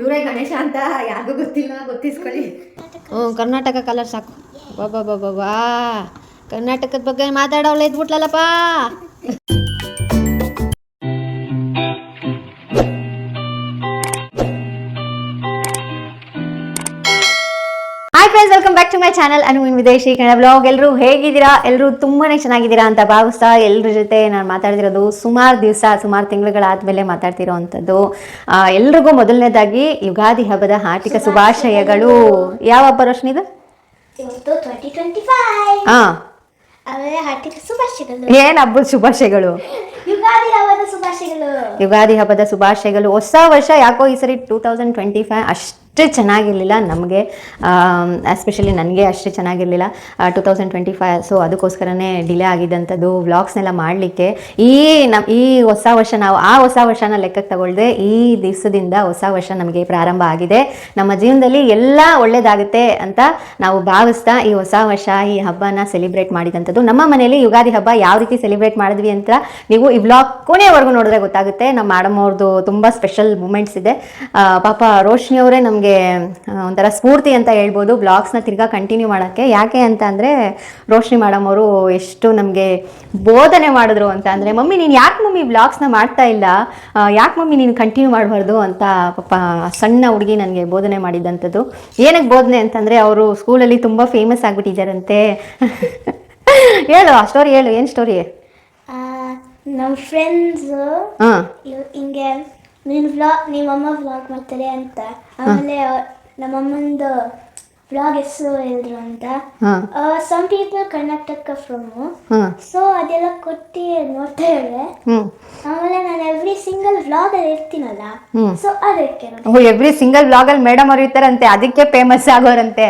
ಇವರೇ ಗಣೇಶ ಅಂತ ಯಾರಿಗೂ ಗೊತ್ತಿಲ್ಲ, ಗೊತ್ತಿಸ್ಕೊಳ್ಳಿ. ಹ್ಞೂ, ಕರ್ನಾಟಕ ಕಲರ್ ಸಾಕು. ಬಾಬಾ ಬಾಬಾ ಬಾ ಕರ್ನಾಟಕದ ಬಗ್ಗೆ ಮಾತಾಡೋಳೆ ಇದ್ಬಿಟ್ಲಲ್ಲಪ್ಪ. ಚಾನಲ್ ಅನು ವಿದೇಶಿ ಕನ್ನಡ ಬ್ಲಾಗ್ ಎಲ್ಲರೂ ಹೇಗಿದ್ದೀರಾ? ಎಲ್ಲರೂ ತುಂಬಾನೇ ಚೆನ್ನಾಗಿದ್ದೀರಾ ಅಂತ ಭಾವಿಸ್ತಾ ಎಲ್ಲರ ಜೊತೆ ನಾನು ಮಾತಾಡ್ತಿರೋದು ಸುಮಾರು ದಿವಸ ಸುಮಾರು ತಿಂಗಳುಗಳಾದ್ಮೇಲೆ ಮಾತಾಡ್ತಿರೋ ಅಂಥದ್ದು ಎಲ್ರಿಗೂ ಮೊದಲನೇದಾಗಿ ಯುಗಾದಿ ಹಬ್ಬದ ಹಾರ್ಟಿಕ ಶುಭಾಶಯಗಳು. ಯಾವ ಹಬ್ಬ ರೋಶ್ನಿದು? ಹಾ. ಶುಭಾಶಯಗಳು. ಏನ್ ಹಬ್ಬದ ಶುಭಾಶಯಗಳು? ಯುಗಾದಿ ಹಬ್ಬದ ಶುಭಾಶಯಗಳು. ಯುಗಾದಿ ಹಬ್ಬದ ಶುಭಾಶಯಗಳು. ಹೊಸ ವರ್ಷ ಯಾಕೋ ಈ ಸರಿ ಟೂ ತೌಸಂಡ್ ಟ್ವೆಂಟಿ ಫೈವ್ ಅಷ್ಟೇ ಚೆನ್ನಾಗಿರಲಿಲ್ಲ. ನಮಗೆ ಎಸ್ಪೆಷಲಿ ನನಗೆ ಅಷ್ಟೇ ಚೆನ್ನಾಗಿರಲಿಲ್ಲ. Two thousand twenty five so ಅದಕ್ಕೋಸ್ಕರನೇ ಡಿಲೇ ಆಗಿದ್ದಂಥದ್ದು ವ್ಲಾಗ್ಸ್ನೆಲ್ಲ ಮಾಡಲಿಕ್ಕೆ. ಈ ನಮ್ಮ ಈ ಹೊಸ ವರ್ಷ ನಾವು, ಆ ಹೊಸ ವರ್ಷನ ಲೆಕ್ಕಕ್ಕೆ ತಗೊಳ್ದೆ ಈ ದಿವಸದಿಂದ ಹೊಸ ವರ್ಷ ನಮಗೆ ಪ್ರಾರಂಭ ಆಗಿದೆ. ನಮ್ಮ ಜೀವನದಲ್ಲಿ ಎಲ್ಲ ಒಳ್ಳೆಯದಾಗುತ್ತೆ ಅಂತ ನಾವು ಭಾವಿಸ್ತಾ ಈ ಹೊಸ ವರ್ಷ, ಈ ಹಬ್ಬನ ಸೆಲೆಬ್ರೇಟ್ ಮಾಡಿದಂಥದ್ದು. ನಮ್ಮ ಮನೆಯಲ್ಲಿ ಯುಗಾದಿ ಹಬ್ಬ ಯಾವ ರೀತಿ ಸೆಲೆಬ್ರೇಟ್ ಮಾಡಿದ್ವಿ ಅಂತ ನೀವು ಈ ವ್ಲಾಗ್ ಕೊನೆಯವರೆಗೂ ನೋಡಿದ್ರೆ ಗೊತ್ತಾಗುತ್ತೆ. ನಮ್ಮ ಮೇಡಮ್ ಅವ್ರದ್ದು ತುಂಬ ಸ್ಪೆಷಲ್ ಮೂಮೆಂಟ್ಸ್ ಇದೆ. ಪಾಪ ರೋಶ್ನಿ ಅವರೇ ನಮಗೆ ಒಂಥರ ಸ್ಫೂರ್ತಿ ಅಂತ ಹೇಳ್ಬೋದು ಬ್ಲಾಗ್ಸ್ನ ತಿರ್ಗಾ ಕಂಟಿನ್ಯೂ ಮಾಡೋಕ್ಕೆ. ಯಾಕೆ ಅಂತ ಅಂದರೆ ರೋಶ್ನಿ ಮೇಡಮ್ ಅವರು ಎಷ್ಟು ನಮಗೆ ಬೋಧನೆ ಮಾಡಿದ್ರು ಅಂತ ಅಂದರೆ ಮಮ್ಮಿ ನೀನು ಯಾಕೆ ಮಮ್ಮಿ ಬ್ಲಾಗ್ಸ್ನ ಮಾಡ್ತಾ ಇಲ್ಲ? ಯಾಕೆ ಮಮ್ಮಿ ನೀನು ಕಂಟಿನ್ಯೂ ಮಾಡಬಾರ್ದು? ಅಂತ ಪಾಪ ಸಣ್ಣ ಹುಡುಗಿ ನನಗೆ ಬೋಧನೆ ಮಾಡಿದ್ದಂಥದ್ದು ಏನಕ್ಕೆ ಬೋಧನೆ ಅಂತಂದರೆ ಅವರು ಸ್ಕೂಲಲ್ಲಿ ತುಂಬ ಫೇಮಸ್ ಆಗಿಬಿಟ್ಟಿದ್ದಾರಂತೆ ಹೇಳು ಆ ಸ್ಟೋರಿ ಹೇಳು ಏನು ಸ್ಟೋರಿ ನಮ್ಮ ಫ್ರೆಂಡ್ಸು ಹಾಂ. ಹಿಂಗೆ ನೀನು ವ್ಲಾಗ್ ನಿಮ್ಮಮ್ಮ ವ್ಲಾಗ್ ಮಾಡ್ತಾರೆ ಅಂತ. ಆಮೇಲೆ ನಮ್ಮಮ್ಮಂದು ವ್ಲಾಗ್ ಹೆಸರು ಹೇಳಿದ್ರು ಅಂತ. ಆ some people Karnataka from so ಅದೆಲ್ಲ ಕೊಟ್ಟು ನೋಡ್ತಾ ಇದ್ದಾರೆ ಆಮೇಲೆ ನಾನು ಎವ್ರಿ ಸಿಂಗಲ್ ವ್ಲಾಗ್ ಅಲ್ಲಿ ಇರ್ತೀನಲ್ಲ ಸೊ ಅದಕ್ಕೆ. ಎವ್ರಿ ಸಿಂಗಲ್ ಬ್ಲಾಗಲ್ಲಿ ಮೇಡಮ್ ಅವ್ರು ಇರ್ತಾರಂತೆ ಅದಕ್ಕೆ ಫೇಮಸ್ ಆಗೋರಂತೆ.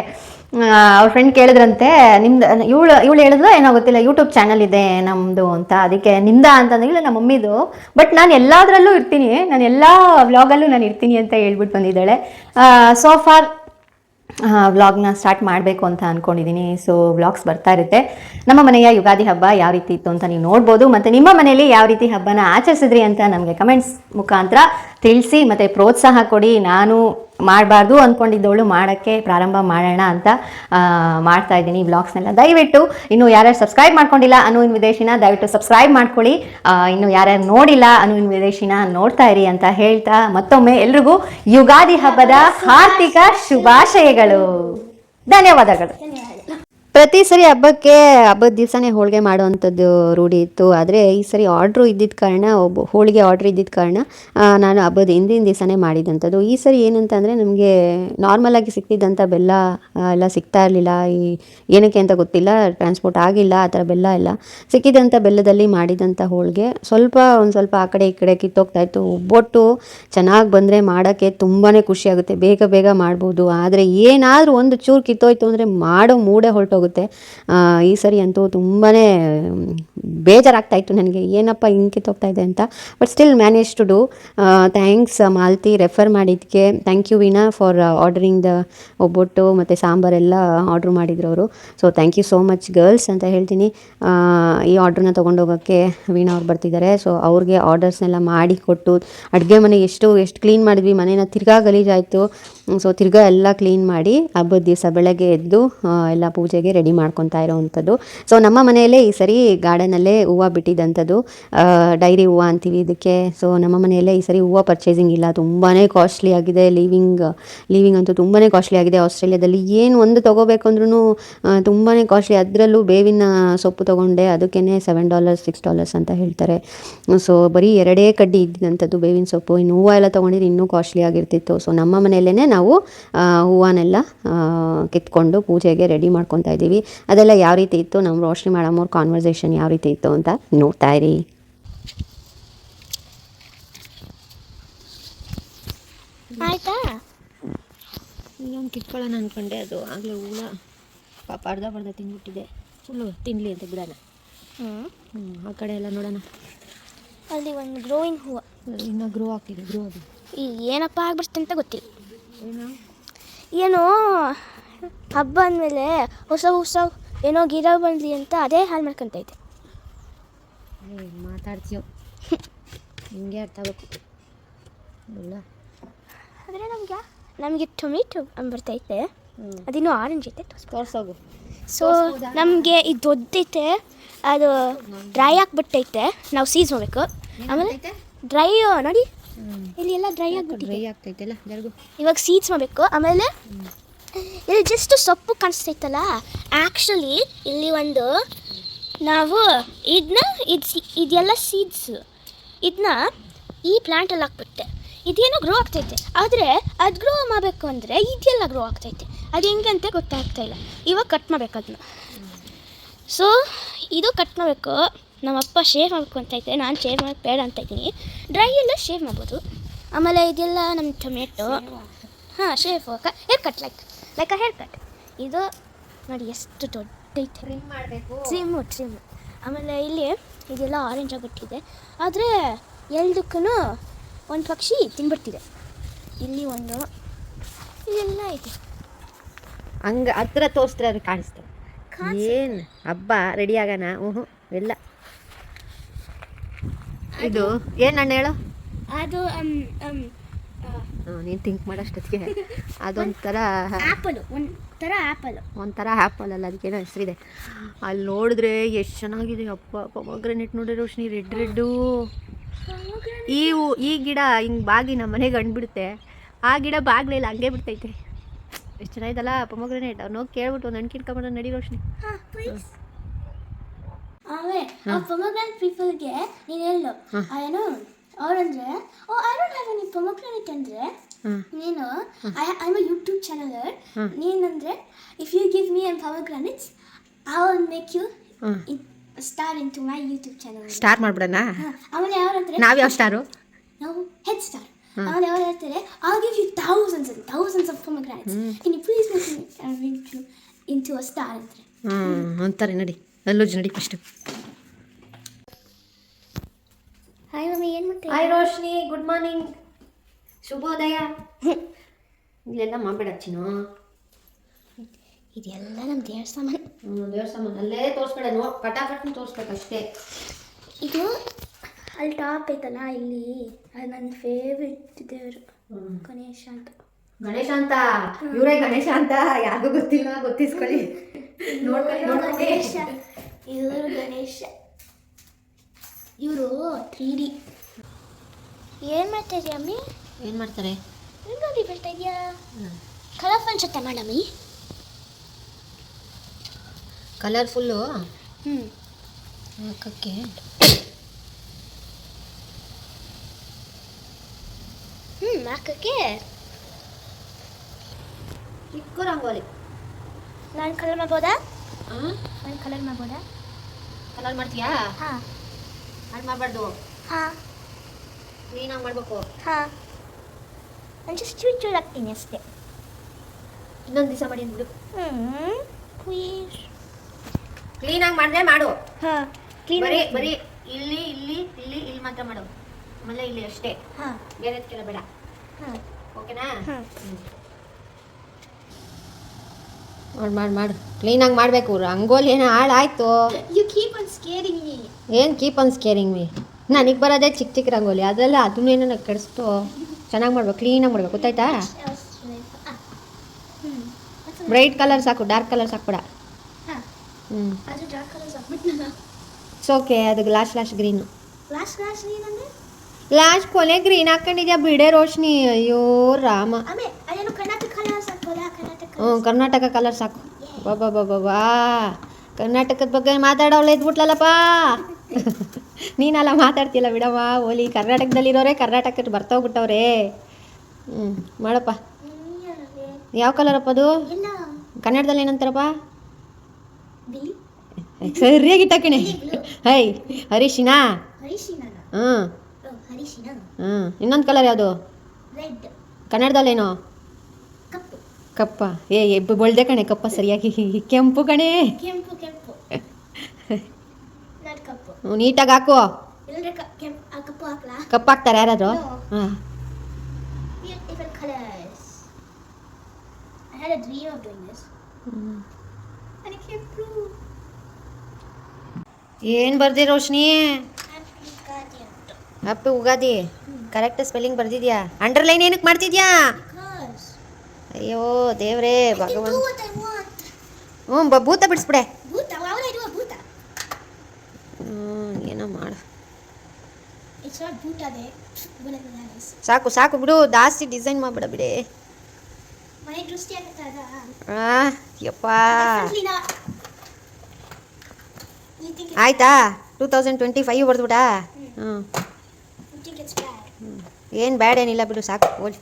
ಅವ್ರ ಫ್ರೆಂಡ್ ಕೇಳಿದ್ರಂತೆ, ನಿಮ್ದು, ಇವಳು ಇವಳು ಹೇಳಿದ್ರು ಏನೋ ಗೊತ್ತಿಲ್ಲ ಯೂಟ್ಯೂಬ್ ಚಾನಲ್ ಇದೆ ನಮ್ಮದು ಅಂತ. ಅದಕ್ಕೆ ನಿಂದ ಅಂತಂದ್ರೆ ನಮ್ಮ ಮಮ್ಮಿದು ಬಟ್ ನಾನು ಎಲ್ಲದರಲ್ಲೂ ಇರ್ತೀನಿ, ನಾನು ಎಲ್ಲ ವ್ಲಾಗಲ್ಲೂ ನಾನು ಇರ್ತೀನಿ ಅಂತ ಹೇಳ್ಬಿಟ್ಟು ಬಂದಿದ್ದಾಳೆ. ಸೋ ಫಾರ್ ವ್ಲಾಗ್ನ ಸ್ಟಾರ್ಟ್ ಮಾಡಬೇಕು ಅಂತ ಅಂದ್ಕೊಂಡಿದ್ದೀನಿ ಸೊ ವ್ಲಾಗ್ಸ್ ಬರ್ತಾ ಇರುತ್ತೆ. ನಮ್ಮ ಮನೆಯ ಯುಗಾದಿ ಹಬ್ಬ ಯಾವ ರೀತಿ ಇತ್ತು ಅಂತ ನೀವು ನೋಡ್ಬೋದು. ಮತ್ತು ನಿಮ್ಮ ಮನೆಯಲ್ಲಿ ಯಾವ ರೀತಿ ಹಬ್ಬನ ಆಚರಿಸಿದ್ರಿ ಅಂತ ನಮಗೆ ಕಮೆಂಟ್ಸ್ ಮುಖಾಂತರ ತಿಳಿಸಿ ಮತ್ತು ಪ್ರೋತ್ಸಾಹ ಕೊಡಿ ನಾನು ಮಾಡಬಾರ್ದು ಅಂದ್ಕೊಂಡಿದ್ದವಳು ಮಾಡೋಕ್ಕೆ ಪ್ರಾರಂಭ ಮಾಡೋಣ ಅಂತ ಮಾಡ್ತಾ ಇದ್ದೀನಿ ಬ್ಲಾಗ್ಸ್ನೆಲ್ಲ. ದಯವಿಟ್ಟು ಇನ್ನು ಯಾರ್ಯಾರು ಸಬ್ಸ್ಕ್ರೈಬ್ ಮಾಡ್ಕೊಂಡಿಲ್ಲ ಅನು ಇನ್ ವಿದೇಶಿನ ದಯವಿಟ್ಟು ಸಬ್ಸ್ಕ್ರೈಬ್ ಮಾಡ್ಕೊಳ್ಳಿ. ಇನ್ನು ಯಾರ್ಯಾರು ನೋಡಿಲ್ಲ ಅನು ಇನ್ ವಿದೇಶಿನ ನೋಡ್ತಾ ಇರಿ ಅಂತ ಹೇಳ್ತಾ ಮತ್ತೊಮ್ಮೆ ಎಲ್ರಿಗೂ ಯುಗಾದಿ ಹಬ್ಬದ ಹಾರ್ದಿಕ ಶುಭಾಶಯಗಳು. ಧನ್ಯವಾದಗಳು. ಪ್ರತಿ ಸರಿ ಹಬ್ಬಕ್ಕೆ ಹಬ್ಬದ ದಿವಸನೇ ಹೋಳಿಗೆ ಮಾಡುವಂಥದ್ದು ರೂಢಿ ಇತ್ತು. ಆದರೆ ಈ ಸರಿ ಆರ್ಡ್ರು ಇದ್ದಿದ್ದ ಕಾರಣ, ಒಬ್ಬ ಹೋಳಿಗೆ ಆರ್ಡ್ರ್ ಇದ್ದಿದ್ದ ಕಾರಣ ನಾನು ಹಬ್ಬದ ಹಿಂದಿನ ದಿವಸನೇ ಮಾಡಿದಂಥದ್ದು. ಈ ಸರಿ ಏನಂತಂದರೆ ನಮಗೆ ನಾರ್ಮಲಾಗಿ ಸಿಕ್ತಿದ್ದಂಥ ಬೆಲ್ಲ ಎಲ್ಲ ಸಿಗ್ತಾ ಇರಲಿಲ್ಲ. ಈ ಏನಕ್ಕೆ ಅಂತ ಗೊತ್ತಿಲ್ಲ ಟ್ರಾನ್ಸ್ಪೋರ್ಟ್ ಆಗಿಲ್ಲ, ಆ ಥರ ಬೆಲ್ಲ ಎಲ್ಲ ಸಿಕ್ಕಿದಂಥ ಬೆಲ್ಲದಲ್ಲಿ ಮಾಡಿದಂಥ ಹೋಳಿಗೆ. ಸ್ವಲ್ಪ ಒಂದು ಸ್ವಲ್ಪ ಆ ಕಡೆ ಈ ಕಡೆ ಕಿತ್ತೋಗ್ತಾ ಇತ್ತು. ಒಬ್ಬೊಟ್ಟು ಚೆನ್ನಾಗಿ ಬಂದರೆ ಮಾಡೋಕ್ಕೆ ತುಂಬಾ ಖುಷಿಯಾಗುತ್ತೆ ಬೇಗ ಬೇಗ ಮಾಡ್ಬೋದು. ಆದರೆ ಏನಾದರೂ ಒಂದು ಚೂರು ಕಿತ್ತೋಯ್ತು ಅಂದರೆ ಮಾಡೋ ಮೂಡೆ ಹೊರಟೋಗುತ್ತೆ. ಆ, ಈ ಸರಿ ಅಂತೂ ತುಂಬಾ ಬೇಜಾರಾಗ್ತಾ ಇತ್ತು ನನಗೆ. ಏನಪ್ಪ ಹಿಂಗೆ ಹೋಗ್ತಾ ಇದೆ ಅಂತ. But still manage to do thanks Malti refer ಮಾಡಿದ್ದಕ್ಕೆ. Thank you Veena for ordering the obbattu ಮತ್ತು ಸಾಂಬಾರೆಲ್ಲ ಆರ್ಡ್ರ್ ಮಾಡಿದ್ರು ಅವರು. So thank you so much girls ಅಂತ ಹೇಳ್ತೀನಿ. ಈ ಆರ್ಡ್ರನ್ನ ತೊಗೊಂಡೋಗೋಕ್ಕೆ ವೀಣಾ ಅವ್ರು ಬರ್ತಿದ್ದಾರೆ. ಸೊ ಅವ್ರಿಗೆ ಆರ್ಡರ್ಸ್ನೆಲ್ಲ ಮಾಡಿ ಕೊಟ್ಟು ಅಡುಗೆ ಮನೆ ಎಷ್ಟು ಎಷ್ಟು ಕ್ಲೀನ್ ಮಾಡಿದ್ವಿ. ಮನೇನ ತಿರ್ಗಾ ಗಲೀಜಾಯಿತು. ಸೊ ತಿರ್ಗಾ ಎಲ್ಲ ಕ್ಲೀನ್ ಮಾಡಿ ಹಬ್ಬದ ದಿವಸ ಬೆಳಗ್ಗೆ ಎದ್ದು ಎಲ್ಲ ಪೂಜೆಗೆ ರೆಡಿ ಮಾಡ್ಕೊತಾ ಇರೋವಂಥದ್ದು. ಸೊ ನಮ್ಮ ಮನೆಯಲ್ಲೇ ಈ ಸರಿ ಗಾರ್ಡನಲ್ಲೇ ಹೂವು ಬಿಟ್ಟಿದ್ದಂಥದ್ದು ಡೈರಿ ಹೂವು ಅಂತೀವಿ ಇದಕ್ಕೆ. ಸೊ ನಮ್ಮ ಮನೆಯಲ್ಲೇ ಈ ಸರಿ ಹೂವು ಪರ್ಚೇಸಿಂಗ್ ಇಲ್ಲ. ತುಂಬಾ ಕಾಸ್ಟ್ಲಿ ಆಗಿದೆ. ಲೀವಿಂಗ್ ಲೀವಿಂಗ್ ಅಂತೂ ತುಂಬಾ ಕಾಸ್ಟ್ಲಿ ಆಗಿದೆ ಆಸ್ಟ್ರೇಲಿಯಾದಲ್ಲಿ. ಏನು ಒಂದು ತೊಗೋಬೇಕು ಅಂದ್ರೂ ತುಂಬಾ ಕಾಸ್ಟ್ಲಿ ಅದರಲ್ಲೂ ಬೇವಿನ ಸೊಪ್ಪು ತೊಗೊಂಡೆ. ಅದಕ್ಕೇ ಸೆವೆನ್ ಡಾಲರ್ಸ್ ಸಿಕ್ಸ್ ಡಾಲರ್ಸ್ ಅಂತ ಹೇಳ್ತಾರೆ. ಸೊ ಬರೀ ಎರಡೇ ಕಡ್ಡಿ ಇದ್ದಿದ್ದಂಥದ್ದು ಬೇವಿನ ಸೊಪ್ಪು. ಇನ್ನು ಹೂವು ಎಲ್ಲ ತೊಗೊಂಡಿದ್ರೆ ಇನ್ನೂ ಕಾಸ್ಟ್ಲಿ ಆಗಿರ್ತಿತ್ತು. ಸೊ ನಮ್ಮ ಮನೆಯಲ್ಲೇ ನಾವು ಹೂವನ್ನೆಲ್ಲ ಕಿತ್ಕೊಂಡು ಪೂಜೆಗೆ ರೆಡಿ ಮಾಡ್ಕೊತಾ ಇದ್ದೀವಿ. ಅದೆಲ್ಲ ಯಾವ ರೀತಿ ಇತ್ತು? ನಮ್ಮ ರೋಶ್ನಿ ಮೇಡಮ್ ಅವ್ರ ಕಾನ್ವರ್ಸೇಷನ್ ಯಾವ ರೀತಿ ಇತ್ತು ಅಂತ ನೋಡ್ತಾ ಇರಿ. ಆಯ್ತಾ? ಇನ್ನೊಂದು ಕಿತ್ಕೊಳ್ಳೋಣ ಅನ್ಕೊಂಡೆ ಅದು. ಆಗಲೇ ಹುಳ. ಪಾಪ ಅರ್ಧ ಬರ್ಧ ತಿಂದ್ಬಿಟ್ಟಿದೆ. ಫುಲ್ಲು ತಿನ್ನಲಿ ಅಂತ ಬಿಡೋಣ. ಹ್ಮ್. ಹ್ಞೂ ಆ ಕಡೆ ಎಲ್ಲ ನೋಡೋಣ. ಅಲ್ಲಿ ಒಂದು ಗ್ರೋಯಿಂಗ್ ಹೂವು. ಇನ್ನೂ ಗ್ರೋ ಆಗ್ತಿದೆ ಗ್ರೋ ಅದು ಈ ಏನಪ್ಪ ಆಗ್ಬಿಡ್ತಂತ ಗೊತ್ತಿಲ್ಲ. ಏನೋ? ಏನೋ ಹಬ್ಬ ಅಂದಮೇಲೆ ಹೊಸ ಹೊಸ ಏನೋ ಗಿಡ ಬಂದ್ಲಿ ಅಂತ ಅದೇ ಹಾಳು ಮಾಡ್ಕೊಂತೈತೆ ಏ ಮಾತಾಡ್ತೀಯೋ? ಹಿಂಗೆ ಅರ್ಥ ಆಗಬೇಕು. ಇಲ್ಲ. ಆದರೆ ನಮ್ಗೆ ನಮಗೆ ಟೊಮೆಟೊ ಬರ್ತೈತೆ ಅದಿನ್ನು ಆರೆಂಜ್ ಐತೆ ತೋರಿಸೋಗು. ಸೊ ನಮಗೆ ಇದು ದೊಡ್ಡೈತೆ ಅದು ಡ್ರೈ ಆಗಿಬಿಟ್ಟೈತೆ. ನಾವು ಸೀಸ್ ಹೋಗ್ಬೇಕು ಆಮೇಲೆ ಡ್ರೈ ನೋಡಿ. ಇಲ್ಲಿ ಎಲ್ಲ ಡ್ರೈ ಆಗಿಬಿಟ್ಟಿದೆ. ಡ್ರೈ ಆಗ್ತೈತೆ ಇವಾಗ ಸೀಡ್ಸ್ ಮಾಡಬೇಕು. ಆಮೇಲೆ ಇಲ್ಲಿ ಜಸ್ಟ್ ಸೊಪ್ಪು ಕಾಣಿಸ್ತೈತಲ್ಲ ಆ್ಯಕ್ಚುಲಿ ಇಲ್ಲಿ ಒಂದು ನಾವು ಇದನ್ನ ಇದು ಇದೆಲ್ಲ ಸೀಡ್ಸ್ ಇದನ್ನ ಈ ಪ್ಲ್ಯಾಂಟಲ್ಲಿ ಹಾಕ್ಬಿಟ್ಟೆ ಇದೇನೋ ಗ್ರೋ ಆಗ್ತೈತೆ. ಆದರೆ ಅದು ಗ್ರೋ ಮಾಡಬೇಕು ಅಂದರೆ ಇದೆಲ್ಲ ಗ್ರೋ ಆಗ್ತೈತೆ. ಅದು ಹೆಂಗೆ ಅಂತ ಗೊತ್ತಾಗ್ತಾ ಇಲ್ಲ. ಇವಾಗ ಕಟ್ ಮಾಡಬೇಕು ಅದನ್ನ ಸೊ ಇದು ಕಟ್ ಮಾಡಬೇಕು. ನಮ್ಮಪ್ಪ ಶೇವ್ ಮಾಡಬೇಕು ಅಂತ ಐತೆ ನಾನು ಶೇವ್ ಮಾಡೋಕ್ಕೆ ಬೇಡ ಅಂತ ಇದ್ದೀನಿ. ಡ್ರೈ ಎಲ್ಲ ಶೇವ್ ಮಾಡ್ಬೋದು. ಆಮೇಲೆ ಇದೆಲ್ಲ ನಮ್ಮ ಟೊಮೆಟೊ ಹಾಂ shave haircut like like a haircut ಇದು ನೋಡಿ ಎಷ್ಟು ಟ್ರಿಮ್ ಮಾಡಬೇಕು. ಟ್ರಿಮ್ಮು ಟ್ರಿಮ್ ಆಮೇಲೆ ಇಲ್ಲಿ ಇದೆಲ್ಲ ಆರೆಂಜ್ ಆಗಿಬಿಟ್ಟಿದೆ ಆದರೆ ಎಲ್ದಕ್ಕೂ ಒಂದು ಪಕ್ಷಿ ತಿನ್ಬಿಡ್ತಿದೆ. ಇಲ್ಲಿ ಒಂದು ಇದೆಲ್ಲ ಐತೆ ಹಂಗ ಹತ್ರ ತೋರಿಸ್ತಾರೆ ಅದು ಕಾಣಿಸ್ತದೆ ಏನು? ಹಬ್ಬ ರೆಡಿ ಆಗೋಣ ಹ್ಞೂ ಎಲ್ಲ ಇದು ಏನು ಅಣ್ಣ ಹೇಳು? ಅದು ನೀನು ಥಿಂಕ್ ಮಾಡೋಷ್ಟೊತ್ತಿಗೆ ಅದೊಂಥರ ಆ್ಯಪಲ್ ಒಂಥರ ಆ್ಯಪಲ್ ಒಂಥರ ಆ್ಯಪಲ್ ಅಲ್ಲ ಅದಕ್ಕೇನೋ ಹೆಸರಿದೆ. ಅಲ್ಲಿ ನೋಡಿದ್ರೆ ಎಷ್ಟು ಚೆನ್ನಾಗಿದೆ ಅಪ್ಪ ಪೊಮಗ್ರೆನೇಟ್ ನೋಡಿ ರೋಶ್ನಿ ರೆಡ್ ರೆಡ್ಡು ಈ ಈ ಗಿಡ ಹಿಂಗೆ ಬಾಗಿ ನಮ್ಮ ಮನೆಗೆ ಅಂಡ್ಬಿಡುತ್ತೆ ಆ ಗಿಡ ಬಾಗ್ಲಿಲ್ಲ ಹಂಗೆ ಬಿಡ್ತೈತೆ. ಎಷ್ಟು ಚೆನ್ನಾಗಿದಲ್ಲ ಪೊಮೊಗ್ರೆನೇಟ್ ಅವ್ನು ಹೋಗಿ ಕೇಳ್ಬಿಟ್ಟು ಒಂದು ಹಣ್ಣು ಕಿಡ್ಕೊಂಬಂದು ನಡಿ ರೋಶ್ನಿ. ಆಮೇಲೆ ಪೊಮಗ್ರಾನೆಟ್ ಪೀಪಲ್ಗೆ ನೀನು ಹೇಳು. ಏನು ಅವ್ರಂದ್ರೆ ಓ I don't have any pomegranate ಅಂದರೆ ನೀನು I I am YouTube channeler ನೀನಂದ್ರೆ if you give me an pomegranates I will make you star into my YouTube channel star ಮಾಡ್ಬಿಡೋಣ? ಆಮೇಲೆ ಯಾರಂದ್ರೆ ನಾವು ಯಾವ ಸ್ಟಾರು ನಾವು ಹೆಡ್ ಸ್ಟಾರ್ ಆಮೇಲೆ ಅವ್ರು ಹೇಳ್ತಾರೆ I give you thousands and thousands of pomegranates can you please make you into a star ಅಂತಾರೆ. ಅಂತಾರೆ ನಡಿ ಅಲ್ಲೋಜ್ ನಡಿ ಫಸ್ಟು ಹಾಯ್ ಮಮ್ಮಿ ಏನು ಮಾಡ್ತೀವಿ ಹಾಯ್ ರೋಶ್ನಿ ಗುಡ್ ಮಾರ್ನಿಂಗ್ ಶುಭೋದಯ. ಇಲ್ಲೆಲ್ಲ ಮಾಡಬೇಡ ಚಿನ್ನು. ಇದೆಲ್ಲ ನಮ್ಮ ದೇವ್ರ ಸಾಮಾನು ಹ್ಞೂ ದೇವ್ರ ಸಾಮಾನು ಅಲ್ಲೇ ತೋರಿಸ್ಬೇಡ ನೋ ಪಟಾಪಟ್ನ ತೋರಿಸ್ಬೇಕು ಅಷ್ಟೇ ಇದು ಅಲ್ಲಿ ಟಾಪ್ ಐತಲ್ಲ ಇಲ್ಲಿ. ಅದು ನನ್ನ ಫೇವ್ರೆಟ್ ದೇವರು. ಗಣೇಶ ಅಂತ. ಗಣೇಶ ಅಂತ? ಇವರೇ ಗಣೇಶ ಅಂತ? ಯಾರಿಗೂ ಗೊತ್ತಿಲ್ಲ ಗೊತ್ತಿಸ್ಕೊಳ್ಳಿ. ನೋಡ್ಕೊಳ್ಳಿ ಗಣೇಶ. ಇವರು ಗಣೇಶ. ಇವರು ತ್ರೀ ಡಿ ಏನು ಮಾಡ್ತಾ ಇದೆಯಾ ಅಮ್ಮಿ? ಏನು ಮಾಡ್ತಾರೆ? ರಂಗೋಲಿ ಬರ್ತಾ ಇದೆಯಾ? ಕಲರ್ಫುಲ್ ಜೊತೆ ಮಾಡಮ್ಮಿ ಕಲರ್ಫುಲ್ಲು ಹ್ಞೂ ಹಾಕಕ್ಕೆ. ಹ್ಞೂ ಹಾಕಕ್ಕೆ. ಚಿಕ್ಕ ರಂಗೋಲಿ. ನಾನು ಕಲರ್ ಮಾಡ್ಬೋದಾ? ಹಾಂ ನಾನು ಕಲರ್ ಮಾಡ್ಬೋದಾ? ಕಲರ್ ಮಾಡ್ತೀಯಾ? ಹಾಂ. ಹಾಳು ಮಾಡಬಾರ್ದು. ಹಾಂ. ಮಾಡಬೇಕು. ಹಾಂ. ನಾನು ಜಸ್ಟ್ ಚೂರು ಚೂರು ಹಾಕ್ತೀನಿ ಅಷ್ಟೇ. ಇನ್ನೊಂದು ದಿವಸ ಮಾಡಿ ಹ್ಞೂ ಪ್ಲೀಸ್ ಕ್ಲೀನಾಗಿ ಮಾಡಿದ್ರೆ ಮಾಡು. ಹಾಂ. ಬರೀ ಬರೀ ಇಲ್ಲಿ ಇಲ್ಲಿ ಇಲ್ಲಿ ಇಲ್ಲಿ ಮಾತ್ರ ಮಾಡು. ಆಮೇಲೆ ಇಲ್ಲಿ ಅಷ್ಟೇ. ಹಾಂ. ಬೇರೆದಕ್ಕೆಲ್ಲ ಬೇಡ. ಹಾಂ. ಓಕೆನಾ ಹಾಂ. ಮಾಡು ಮಾಡು ಮಾಡು. ಕ್ಲೀನಾಗಿ ಮಾಡಬೇಕು ರಂಗೋಲಿ ಏನೋ ಹಾಳಾಯ್ತು. You keep on scaring me ಏನು ಕೀಪ್ ಆನ್ ಸ್ಕೇರಿಂಗ್ ಮೀ ನನಗೆ ಬರೋದೇ ಚಿಕ್ಕ ಚಿಕ್ಕ ರಂಗೋಲಿ. ಅದೆಲ್ಲ ಅದನ್ನು ಏನೋ ಕೆಡಿಸ್ತು ಚೆನ್ನಾಗಿ ಮಾಡ್ಬೇಕು ಕ್ಲೀನಾಗಿ ಮಾಡ್ಬೇಕು. ಗೊತ್ತಾಯ್ತಾ? ಬ್ರೈಟ್ ಕಲರ್ ಸಾಕು ಡಾರ್ಕ್ ಕಲರ್ ಸಾಕ್ಬೇಡ ಕೂಡ ಹ್ಞೂ ಇಟ್ಸ್ ಓಕೆ ಅದು ಲಾಸ್ಟ್ ಗ್ರೀನು ಲಾಸ್ಟ್ ನೀನಂದ್ರೆ ಲಾಸ್ಟ್ ಕೊನೆ ಗ್ರೀನ್ ಹಾಕೊಂಡಿದ್ಯಾ ಬಿಡೆ ರೋಶ್ನಿ. ಅಯ್ಯೋ ರಾಮ ಆಮೇಲೆ ಅದೇನು ಕರ್ನಾಟಕ ಕಲರ್ಸ್ ಹಾಕ್ಬೋದಾ ಕರ್ನಾಟಕ ಹ್ಞೂ ಕರ್ನಾಟಕ ಕಲರ್ ಸಾಕು. ಬಾಬಾ ಬಾಬಾ ಬಾ ಕರ್ನಾಟಕದ ಬಗ್ಗೆ ಮಾತಾಡೋಳು ಎದ್ಬಿಟ್ಲಲ್ಲಪ್ಪ ನೀನಲ್ಲ ಮಾತಾಡ್ತಿಲ್ಲ ಬಿಡವ ಓಲಿ. ಕರ್ನಾಟಕದಲ್ಲಿರೋರೆ ಕರ್ನಾಟಕಕ್ಕೆ ಬರ್ತೋಗ್ಬಿಟ್ಟವ್ರೆ ಹ್ಞೂ ಮಾಡಪ್ಪ. ಯಾವ ಕಲರಪ್ಪ ಅದು? ಕನ್ನಡದಲ್ಲಿ ಏನಂತಾರಪ್ಪ? ಸರಿಯಾಗಿ ಕಣೆ ಹೈ ಹರೀಶಿನ. ಹ್ಞೂ. ಹ್ಞೂ ಇನ್ನೊಂದು ಕಲರ್ ಯಾವುದು? ಕನ್ನಡದಲ್ಲೇನೋ? ಕಪ್ಪು. ಏ ಬಳ್ದೆ ಕಣೆ ಕಪ್ಪ ಸರಿಯಾಗಿ. ಕೆಂಪು ಕಣೆ. ಕೆಂಪು ಕೆಂಪು. ಕಪ್ಪು. ನೀಟಾಗಿ ಹಾಕು ಕಪ್ಪ ಹಾಕ್ತಾರೆ ಯಾರಾದ್ರು? ಹಾಂ. ಏನು ಬರ್ದಿ ರೋಶ್ನಿ? ಅಪ್ಪಿ ಉಗಾದಿ ಕರೆಕ್ಟ್ ಸ್ಪೆಲ್ಲಿಂಗ್ ಬರ್ದಿದ್ಯಾ? ಅಂಡರ್ಲೈನ್ ಏನಕ್ಕೆ ಮಾಡ್ತಿದ್ಯಾ? ಅಯ್ಯೋ ದೇವ್ರೇ ಭಗವಂತ ಹ್ಞೂ ಬ ಭೂತ ಬಿಡಿಸ್ಬಿಡೆ. ಹ್ಞೂ ಏನೋ ಮಾಡು. ಸಾಕು ಸಾಕು ಬಿಡು ಜಾಸ್ತಿ ಡಿಸೈನ್ ಮಾಡ್ಬಿಡ ಬಿಡಿ. ಯಪ್ಪ. ಆಯ್ತಾ? ಟೂ ತೌಸಂಡ್ ಟ್ವೆಂಟಿ ಫೈವ್ ಬರ್ದ್ಬಿಟಾ ಹ್ಞೂ? ಏನು ಬ್ಯಾಡ್ ಏನಿಲ್ಲ ಬಿಡು ಸಾಕು ಹೋಲಿ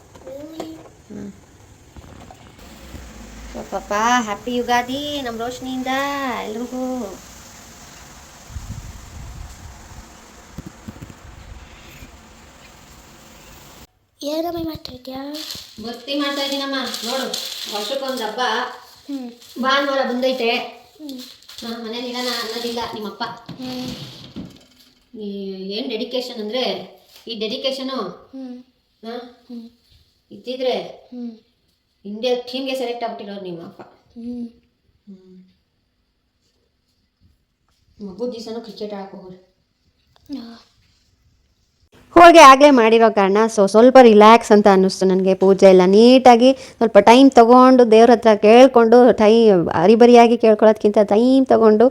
ಪಾಪ ಹ್ಯಾಪಿ ಯುಗಾದಿ ನಮ್ಮ ರೋಶನಿಯಿಂದ ಎಲ್ರಿಗೂ. ಏನಮ್ಮ ಮಾಡ್ತಾ ಇದೆಯಾ? ಭಕ್ತಿ ಮಾಡ್ತಾ ಇದ್ದೀನಮ್ಮ ನೋಡು ವರ್ಷಕ್ಕೊಂದು ಹಬ್ಬ. ಭಾನುವಾರ ಬಂದೈತೆ. ನಾನು ಮನೇಲಿ ಇರೋಣ ಅನ್ನೋದಿಲ್ಲ ನಿಮ್ಮಪ್ಪ. ಏನು ಡೆಡಿಕೇಶನ್ ಅಂದರೆ ಈ ಡೆಡಿಕೇಶನು ಇದ್ದಿದ್ರೆ ಇಂಡಿಯಾ ಟೀಮ್ಗೆ ಸೆಲೆಕ್ಟ್ ಆಗ್ಬಿಟ್ಟಿರೋರು ನಿಮ್ಮ ಅಪ್ಪ. ಹ್ಞೂ ಮಗು ದಿವಸನೂ ಕ್ರಿಕೆಟ್ ಆಡಕ್ಕೆ ಹೋಗೋರು. ಹೋಳಿಗೆ ಆಗಲೇ ಮಾಡಿರೋ ಕಾರಣ ಸೊ ಸ್ವಲ್ಪ ರಿಲ್ಯಾಕ್ಸ್ ಅಂತ ಅನ್ನಿಸ್ತು ನನಗೆ ಪೂಜೆ ಎಲ್ಲ. ನೀಟಾಗಿ ಸ್ವಲ್ಪ ಟೈಮ್ ತೊಗೊಂಡು ದೇವ್ರ ಹತ್ರ ಕೇಳಿಕೊಂಡು ಟೈಮ್ ಅರಿಬರಿಯಾಗಿ ಕೇಳ್ಕೊಳ್ಳೋದಕ್ಕಿಂತ ಟೈಮ್ ತೊಗೊಂಡು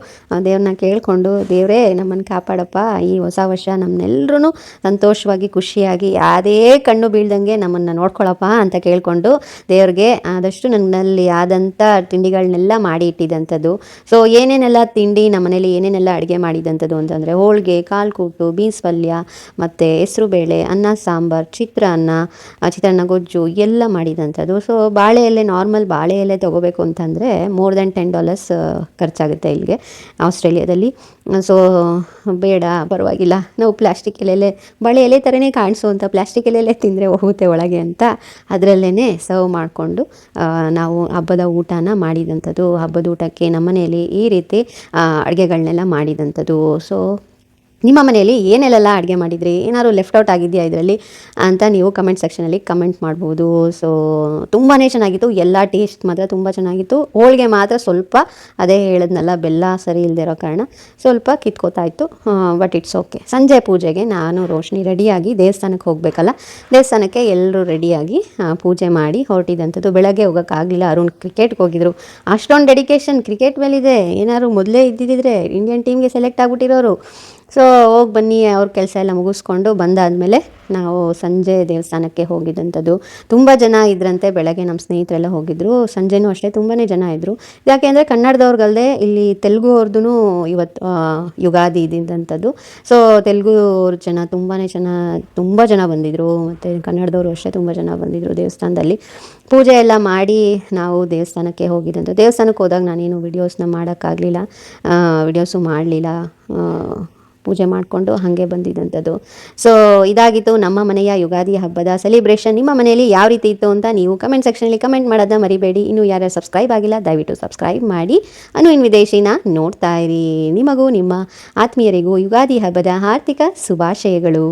ದೇವ್ರನ್ನ ಕೇಳಿಕೊಂಡು, ದೇವರೇ ನಮ್ಮನ್ನು ಕಾಪಾಡಪ್ಪ, ಈ ಹೊಸ ವರ್ಷ ನಮ್ಮನ್ನೆಲ್ಲರೂ ಸಂತೋಷವಾಗಿ, ಖುಷಿಯಾಗಿ ಯಾವುದೇ ಕಣ್ಣು ಬೀಳ್ದಂಗೆ ನಮ್ಮನ್ನು ನೋಡ್ಕೊಳಪ್ಪ ಅಂತ ಕೇಳಿಕೊಂಡು ದೇವ್ರಿಗೆ ಆದಷ್ಟು ನನ್ನಲ್ಲಿ ಆದಂಥ ತಿಂಡಿಗಳನ್ನೆಲ್ಲ ಮಾಡಿ ಇಟ್ಟಿದ್ದಂಥದ್ದು ಸೊ ಏನೇನೆಲ್ಲ ತಿಂಡಿ ನಮ್ಮನೇಲಿ ಏನೇನೆಲ್ಲ ಅಡುಗೆ ಮಾಡಿದಂಥದ್ದು ಅಂತಂದರೆ, ಹೋಳಿಗೆ, ಕಾಲ್ಕೂಟು, ಬೀನ್ಸ್ ಪಲ್ಯ, ಮತ್ತು ಹೆಸರುಬೇಳೆ ಅನ್ನ, ಸಾಂಬಾರು ಚಿತ್ರಾನ್ನ ಚಿತ್ರಾನ್ನ, ಗೊಜ್ಜು ಎಲ್ಲ ಮಾಡಿದಂಥದ್ದು. ಸೊ ಬಾಳೆ ಎಲೆ ನಾರ್ಮಲ್ ಬಾಳೆ ಎಲೆ ತೊಗೋಬೇಕು ಅಂತಂದರೆ ಮೋರ್ ದೆನ್ ಟೆನ್ ಡಾಲರ್ಸ್ ಖರ್ಚಾಗುತ್ತೆ ಇಲ್ಲಿಗೆ, ಆಸ್ಟ್ರೇಲಿಯಾದಲ್ಲಿ. ಸೊ ಬೇಡ, ಪರವಾಗಿಲ್ಲ. ನಾವು ಪ್ಲಾಸ್ಟಿಕ್ ಎಲೆಲೆ ಬಾಳೆ ಎಲೆ ಥರನೇ ಕಾಣಿಸುವಂಥ ಪ್ಲಾಸ್ಟಿಕ್ ಎಲೆಲೆ ತಿಂದರೆ ಹೋಗುತ್ತೆ ಒಳಗೆ ಅಂತ ಅದರಲ್ಲೇ ಸರ್ವ್ ಮಾಡಿಕೊಂಡು ನಾವು ಹಬ್ಬದ ಊಟನ ಮಾಡಿದಂಥದ್ದು. ಹಬ್ಬದ ಊಟಕ್ಕೆ ನಮ್ಮನೆಯಲ್ಲಿ ಈ ರೀತಿ ಅಡುಗೆಗಳನ್ನೆಲ್ಲ ಮಾಡಿದಂಥದ್ದು. ಸೊ ನಿಮ್ಮ ಮನೆಯಲ್ಲಿ ಏನೆಲ್ಲ ಅಡುಗೆ ಮಾಡಿದ್ರಿ? ಏನಾದ್ರು ಲೆಫ್ಟ್ ಔಟ್ ಆಗಿದೆಯಾ ಇದರಲ್ಲಿ? ಅಂತ ನೀವು ಕಮೆಂಟ್ ಸೆಕ್ಷನಲ್ಲಿ ಕಮೆಂಟ್ ಮಾಡ್ಬೋದು. ಸೊ ತುಂಬಾ ಚೆನ್ನಾಗಿತ್ತು. ಎಲ್ಲ ಟೇಸ್ಟ್ ಮಾತ್ರ ತುಂಬ ಚೆನ್ನಾಗಿತ್ತು. ಹೋಳಿಗೆ ಮಾತ್ರ ಸ್ವಲ್ಪ ಅದೇ ಹೇಳಿದ್ನಲ್ಲ, ಬೆಲ್ಲ ಸರಿ ಇಲ್ಲದೆ ಇರೋ ಕಾರಣ ಸ್ವಲ್ಪ ಕಿತ್ಕೋತಾ ಇತ್ತು. ಬಟ್ ಇಟ್ಸ್ ಓಕೆ ಸಂಜೆ ಪೂಜೆಗೆ ನಾನು, ರೋಶ್ನಿ ರೆಡಿಯಾಗಿ ದೇವಸ್ಥಾನಕ್ಕೆ ಹೋಗಬೇಕಲ್ಲ, ದೇವಸ್ಥಾನಕ್ಕೆ ಎಲ್ಲರೂ ರೆಡಿಯಾಗಿ ಪೂಜೆ ಮಾಡಿ ಹೊರಟಿದಂಥದ್ದು. ಬೆಳಗ್ಗೆ ಹೋಗೋಕ್ಕಾಗಲಿಲ್ಲ. ಅರುಣ್ ಕ್ರಿಕೆಟ್ಗೆ ಹೋಗಿದ್ರು. ಅಷ್ಟೊಂದು ಡೆಡಿಕೇಶನ್ ಕ್ರಿಕೆಟ್ ಮೇಲಿದೆ. ಏನಾದ್ರು ಮೊದಲೇ ಇದ್ದಿದ್ರೆ ಇಂಡಿಯನ್ ಟೀಮ್ಗೆ ಸೆಲೆಕ್ಟ್ ಆಗಿಬಿಟ್ಟಿರೋರು. ಸೊ ಹೋಗಿ ಬನ್ನಿ, ಅವ್ರ ಕೆಲಸ ಎಲ್ಲ ಮುಗಿಸ್ಕೊಂಡು ಬಂದಾದಮೇಲೆ ನಾವು ಸಂಜೆ ದೇವಸ್ಥಾನಕ್ಕೆ ಹೋಗಿದ್ದಂಥದ್ದು. ತುಂಬ ಜನ ಇದ್ರಂತೆ, ಬೆಳಗ್ಗೆ ನಮ್ಮ ಸ್ನೇಹಿತರೆಲ್ಲ ಹೋಗಿದ್ರು. ಸಂಜೆನೂ ಅಷ್ಟೇ ತುಂಬಾ ಜನ ಇದ್ದರು ಯಾಕೆಂದರೆ ಕನ್ನಡದವ್ರಿಗಲ್ಲದೆ ಇಲ್ಲಿ ತೆಲುಗು ಅವ್ರದ್ದು ಇವತ್ತು ಯುಗಾದಿ ಇದ್ದಂಥದ್ದು. ಸೊ ತೆಲುಗು ಅವ್ರ ಜನ ತುಂಬಾ ಜನ, ತುಂಬ ಜನ ಬಂದಿದ್ದರು ಮತ್ತು ಕನ್ನಡದವರು ಅಷ್ಟೇ ತುಂಬ ಜನ ಬಂದಿದ್ದರು ದೇವಸ್ಥಾನದಲ್ಲಿ. ಪೂಜೆ ಎಲ್ಲ ಮಾಡಿ ನಾವು ದೇವಸ್ಥಾನಕ್ಕೆ ಹೋಗಿದ್ದಂಥ ದೇವಸ್ಥಾನಕ್ಕೆ ಹೋದಾಗ ನಾನೇನು ವಿಡಿಯೋಸ್ನ ಮಾಡೋಕ್ಕಾಗಲಿಲ್ಲ. ವಿಡಿಯೋಸು ಮಾಡಲಿಲ್ಲ. ಪೂಜೆ ಮಾಡಿಕೊಂಡು ಹಾಗೆ ಬಂದಿದ್ದಂಥದ್ದು ಸೊ ಇದಾಗಿತ್ತು ನಮ್ಮ ಮನೆಯ ಯುಗಾದಿ ಹಬ್ಬದ ಸೆಲಿಬ್ರೇಷನ್ ನಿಮ್ಮ ಮನೆಯಲ್ಲಿ ಯಾವ ರೀತಿ ಇತ್ತು ಅಂತ ನೀವು ಕಮೆಂಟ್ ಸೆಕ್ಷನಲ್ಲಿ ಕಮೆಂಟ್ ಮಾಡೋದನ್ನ ಮರಿಬೇಡಿ. ಇನ್ನು ಯಾರ್ಯಾರು ಸಬ್ಸ್ಕ್ರೈಬ್ ಆಗಿಲ್ಲ, ದಯವಿಟ್ಟು ಸಬ್ಸ್ಕ್ರೈಬ್ ಮಾಡಿ. ಅನು ಇನ್ ವಿದೇಶಿನ ನೋಡ್ತಾ ಇರಿ. ನಿಮಗೂ ನಿಮ್ಮ ಆತ್ಮೀಯರಿಗೂ ಯುಗಾದಿ ಹಬ್ಬದ ಆರ್ಥಿಕ ಶುಭಾಶಯಗಳು.